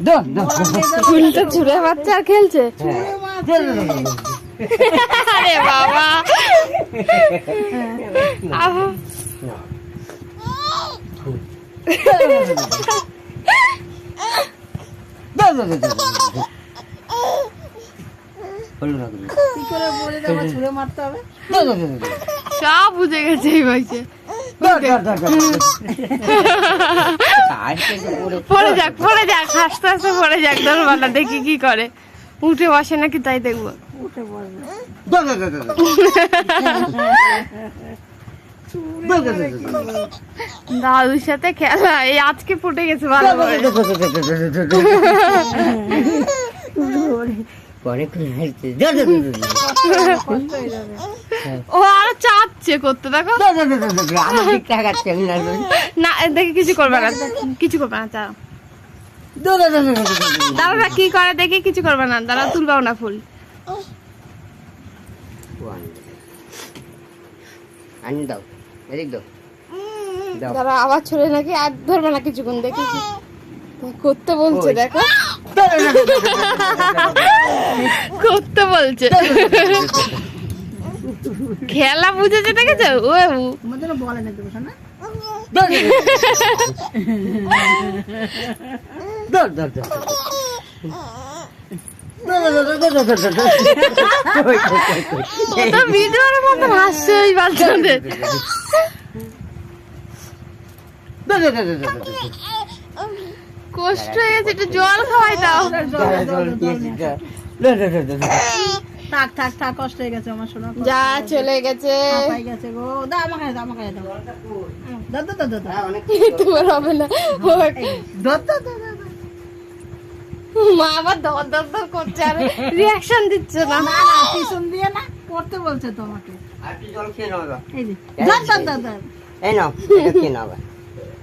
দাও ফুলটা ছুঁড়ে বাচ্চা আর খেলছে আরে বাবা কি করে বলে ছুঁড়ে মারতে হবে সব বুঝে গেছে এই বয়সে পড়ে যাক পড়ে যাক হাসতে হাসতে পড়ে যাক দোলবালা দেখি কি করে উঠে বসে নাকি তাই দেখব উঠে দাদুর সাথে খেলা এই আজকে ফুটে গেছে ভালো হাসছে হয়ে ও আরও চাচ্ছে করতে দেখো না না দেখে কিছু করবে না কিছু করবে না চা দাদারা কি করে দেখে কিছু করবে না দাদা তুলবাও না ফুল আনি দাও এদিক দাও দাও দাদা আবার ছড়ে নাকি আর ধরবে না কিছুক্ষণ দেখি করতে বলছে দেখো করতে বলছে খেলা বুঝেছে দেখেছ ও বলে না ভিডিওর ওই বাচ্চাদের কষ্ট হয়ে গেছে একটু জল খাওয়াই দাও থাক থাক থাক কষ্ট হয়ে গেছে আমার শোনা যা চলে গেছে। পাই গেছে গো। দাও আমাকে দাও। আমাকে দাও দাও দাও দাও দাও তোমার হবে না। দাও দাও দাও দাও মা আবার দর দর দর করছে আর রিয়াকশন দিচ্ছে না। না না পিছন দিয়ে না করতে বলছে তোমাকে। এই যে দাও দাও দাও দাও এই নাও এটা খেয়ে নাও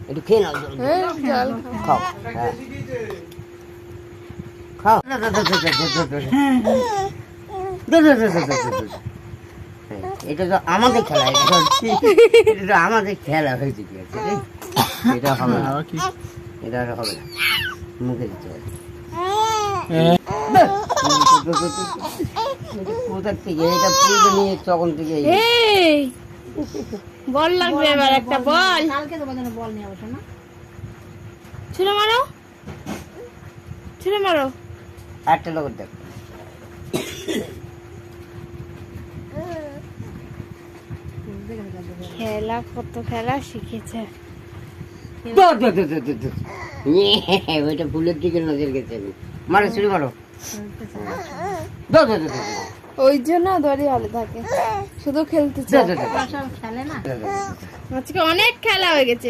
একটু খেয়ে নাও হ্যাঁ, জল খাও। হ্যাঁ। খাও এটা তো আমাদের খেলা এটা তো- আমাদের খেলা হয়েছে কি আছে এটা হবে না। এটা আর হবে না। মুখে দিতে হবে। কোথার থেকে? এটা পুজো নিয়ে তখন থেকে এই- এই বল লাগবে এবার একটা বল। কালকে তোমার জন্য বল নিয়ে আসো না। ছুঁড়ে মারো। ছুঁড়ে মারো। একটা লোক দেখ খেলা কত খেলা শিখেছে ওইটা ভুলের দিকে নজর গেছে শুরু ওই জন্য দড়ি ভালো থাকে শুধু খেলতে খেলে না আজকে অনেক খেলা হয়ে গেছে